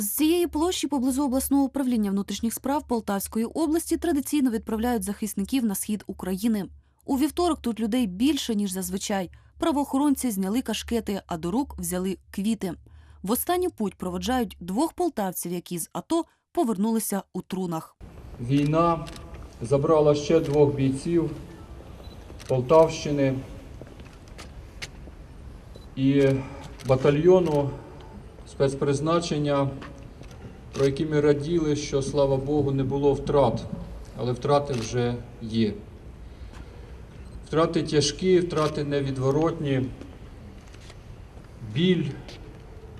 З цієї площі поблизу обласного управління внутрішніх справ Полтавської області традиційно відправляють захисників на схід України. У вівторок тут людей більше ніж зазвичай. Правоохоронці зняли кашкети, а до рук взяли квіти. В останню путь проводжають двох полтавців, які з АТО повернулися у трунах. Війна забрала ще двох бійців Полтавщини і батальйону спецпризначення, про які ми раділи, що, слава Богу, не було втрат, але втрати вже є. Втрати тяжкі, втрати невідворотні, біль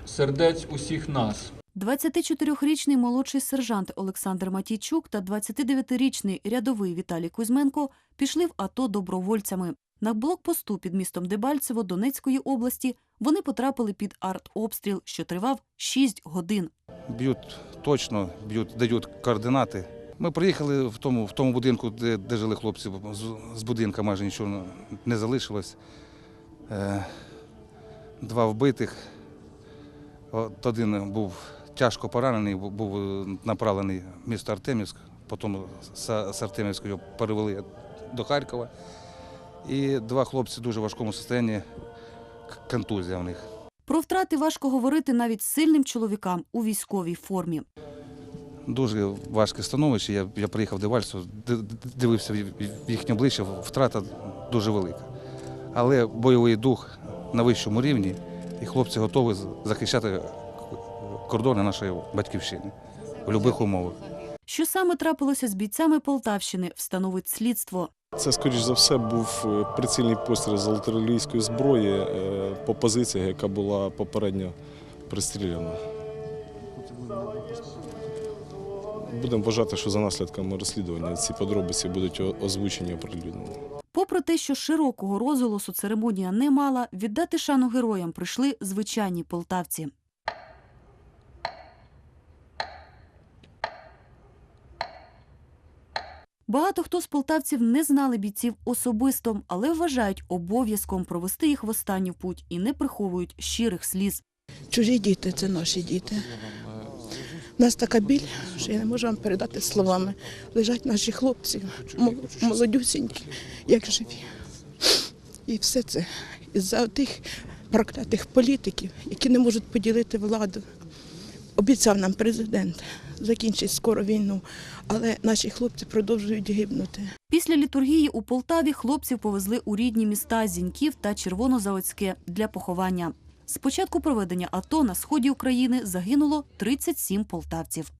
сердець усіх нас. 24-річний молодший сержант Олександр Матійчук та 29-річний рядовий Віталій Кузьменко пішли в АТО добровольцями. На блокпосту під містом Дебальцево Донецької області вони потрапили під артобстріл, що тривав 6 годин. б'ють точно, б'ють, дають координати. Ми приїхали в тому, в тому будинку, де, де жили хлопці. З, з будинка майже нічого не залишилось. Е, два вбитих. От один був тяжко поранений, був направлений в місто Артемівськ, потім з, з Артемівська його перевели до Харкова. І два хлопці в дуже важкому стані, к- контузія в них. Про втрати важко говорити навіть сильним чоловікам у військовій формі. Дуже важке становище. Я, я приїхав в ди- дивився в їхнє обличчя, втрата дуже велика. Але бойовий дух на вищому рівні, і хлопці готові захищати кордони нашої батьківщини в будь-яких умовах. Що саме трапилося з бійцями Полтавщини, встановить слідство. Це, скоріш за все, був е, прицільний постріл з артилерійської зброї е, по позиції, яка була попередньо пристріляна. Будемо вважати, що за наслідками розслідування ці подробиці будуть озвучені оприлюднені. Попри те, що широкого розголосу церемонія не мала, віддати шану героям прийшли звичайні полтавці. Багато хто з полтавців не знали бійців особисто, але вважають обов'язком провести їх в останню путь і не приховують щирих сліз. Чужі діти це наші діти. У нас така біль, що я не можу вам передати словами. Лежать наші хлопці, мол- молодюсінькі, як живі. І все це із-за тих проклятих політиків, які не можуть поділити владу. Обіцяв нам президент закінчить скоро війну, але наші хлопці продовжують гибнути. Після літургії у Полтаві хлопців повезли у рідні міста Зіньків та Червонозаводське для поховання. З початку проведення АТО на сході України загинуло 37 полтавців.